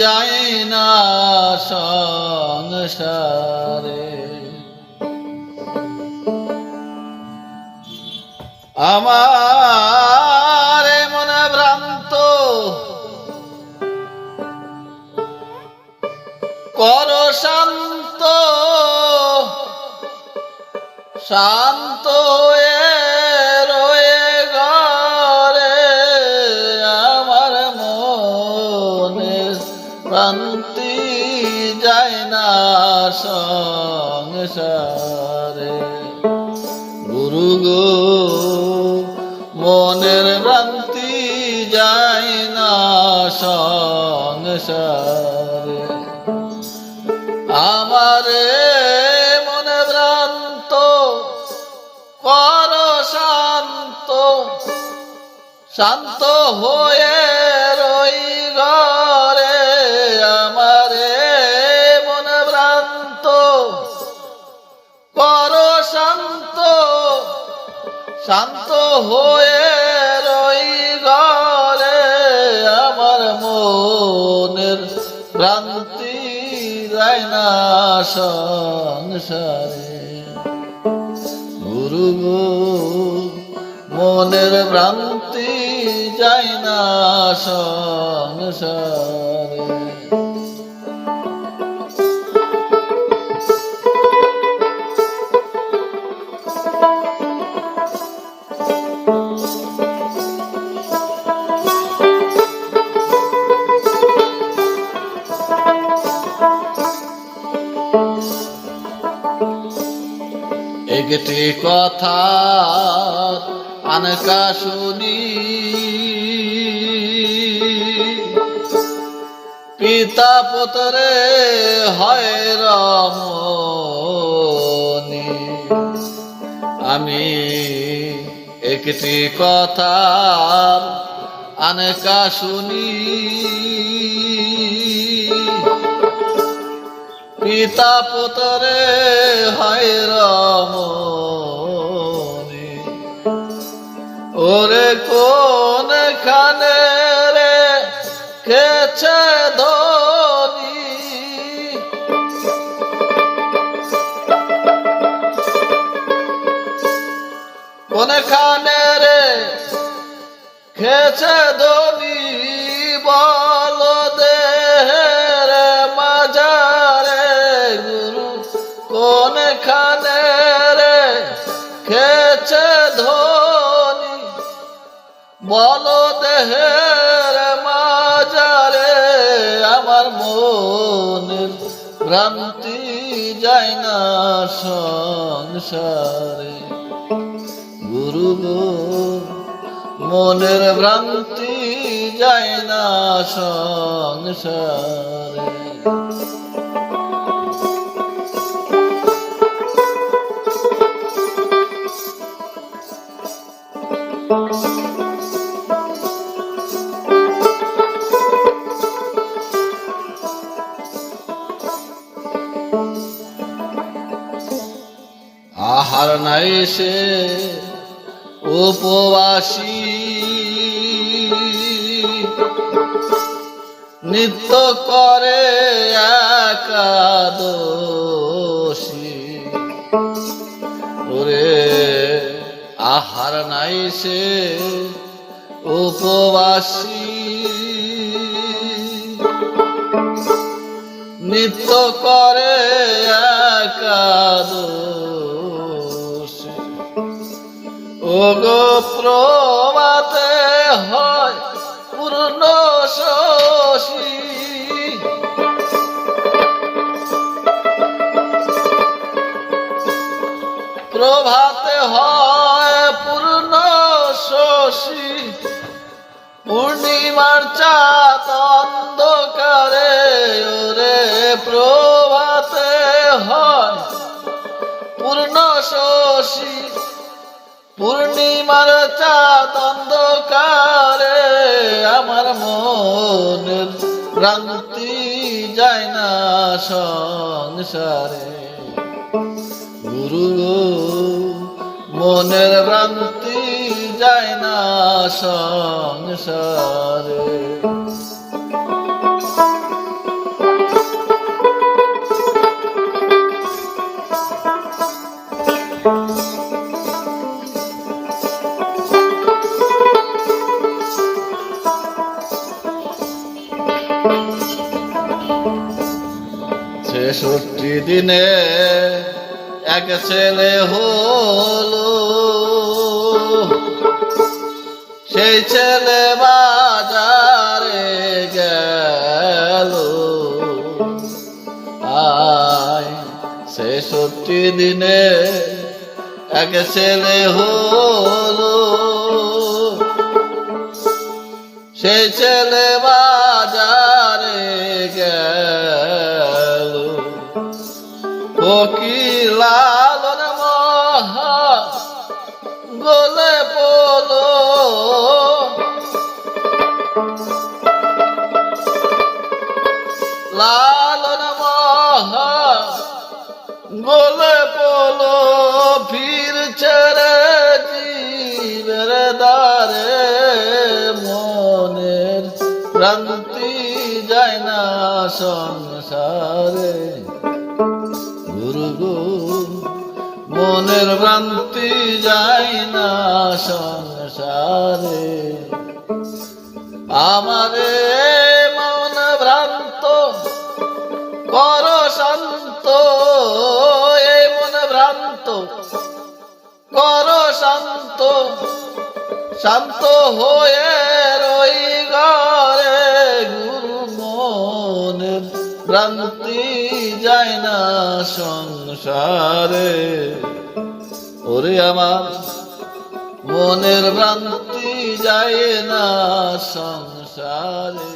যায় না সংসারে। আমার মনে ভ্রান্ত কর শান্ত শান্ত মনের ভ্রান্তি যায় না সংসারে। আমারে মনে ভ্রান্ত, কর শান্ত শান্ত হয়ে রই ঘরে। আমারে মনে ভ্রান্ত, কর শান্ত শান্ত হয়ে রই ঘরে আমার মনের ভ্রান্তি না সংসারে। গুরু মনের ভ্রান্তি, যায় না সংসারে। একটি কথা আনকা শুনি। পিতা পুতরে হয় রমণী। আমি একটি কথা আনকা শুনি। পিতা পুতরে, হয় রমণী। ওরে কোন খানে রে খেছে ধনী? কোন খানে রে খেছে ধনী বল? বল দেহের মাজারে আমার মনের ভ্রান্তি যায় না সংসারে। গুরু মনের ভ্রান্তি যায় না সংসারে। আহার নাই সে উপবাসী। নিত্য করে একাদশী। ওরে, আহার নাই সে উপবাসী। নিত্য করে একাদশী। প্রভাতে হয় পূর্ণ শশী। প্রভাতে হয় পূর্ণ শশী। পূর্ণিমার চাঁদ অন্ধকারে ওরে প্রভাতে হয় পূর্ণ শশী। পূর্ণিমার চাঁদ অন্ধকারে আমার মনের ভ্রান্তি যায় না সংসারে। গুরু মনের ভ্রান্তি যায় না সংসারে। ছেষট্টি দিনে এক ছেলে হলো। সেই ছেলে বাজারে গেল। আয় ছেষট্টি দিনে এক ছেলে হলো। সেই ছেলে বাজারে গলে পলো লালন মহা গলে পলো ফির ছেড়ে জীবের দ্বারে মনের ভ্রান্তি যায় না সংসারে। গুরু মনের ভ্রান্তি যায় না সংসারে। আমারে মন ভ্রান্ত, কর শান্ত এই মন ভ্রান্ত, কর শান্ত শান্ত হয়ে ভ্রান্তি যায় না সংসারে। ওরে আমার মনের ভ্রান্তি যায় না সংসারে।